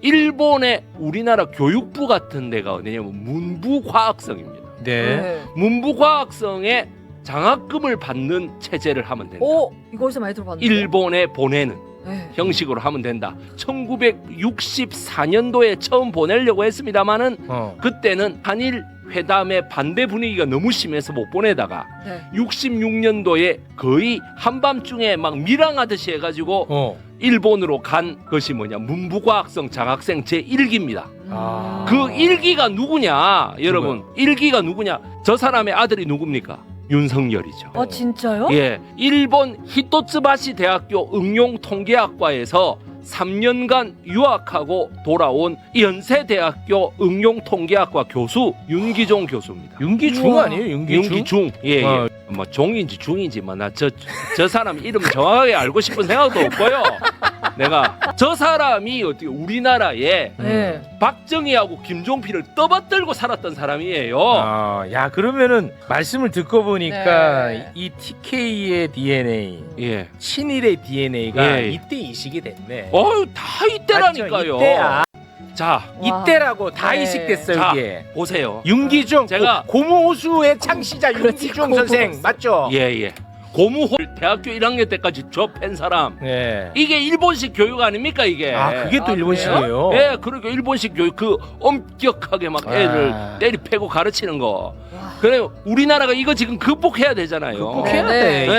일본의 우리나라 교육부 같은 데가 어디냐면 문부과학성입니다. 네. 문부과학성에 장학금을 받는 체제를 하면 된다. 오 이거 어디서 많이 들어봤는데. 일본에 보내는 네. 형식으로 하면 된다. 1964년도에 처음 보내려고 했습니다마는 어. 그때는 한일 회담의 반대 분위기가 너무 심해서 못 보내다가 네. 66년도에 거의 한밤중에 막 밀항하듯이 해가지고 어. 일본으로 간 것이 뭐냐 문부과학성 장학생 제 1기입니다. 아. 그 1기가 누구냐 여러분 1기가 누구냐 저 사람의 아들이 누굽니까 윤석열이죠. 아 진짜요? 예, 일본 히토츠바시 대학교 응용통계학과에서 3년간 유학하고 돌아온 연세대학교 응용통계학과 교수 윤기종 교수입니다. 윤기중 우와. 아니에요? 윤기중. 윤기중, 예, 예. 어. 뭐 종인지 중인지 뭐 나 저 저 사람 이름 정확하게 알고 싶은 생각도 없고요. 내가 저 사람이 어떻게 우리나라에 네. 박정희하고 김종필을 떠받들고 살았던 사람이에요. 아, 야 그러면은 말씀을 듣고 보니까 네. 이 TK의 DNA, 예. 친일의 DNA가 예. 이때 이식이 됐네. 어유 다 이때라니까요. 맞죠? 이때야. 자, 와. 이때라고 다 네. 이식됐어요 자, 이게. 보세요. 윤기중, 제가- 고, 고무호수의 창시자 그렇지, 윤기중 고무호수. 선생 맞죠? 예, 예. 고무호 대학교 1학년 때까지 접한 사람. 예. 이게 일본식 교육 아닙니까, 이게? 아 그게 또 아, 일본식이에요. 예, 그러니까 일본식 교육 그 엄격하게 막 애를 아. 때리 패고 가르치는 거. 와. 그래 우리나라가 이거 지금 극복해야 되잖아요. 극복해야 네, 돼. 네. 이제.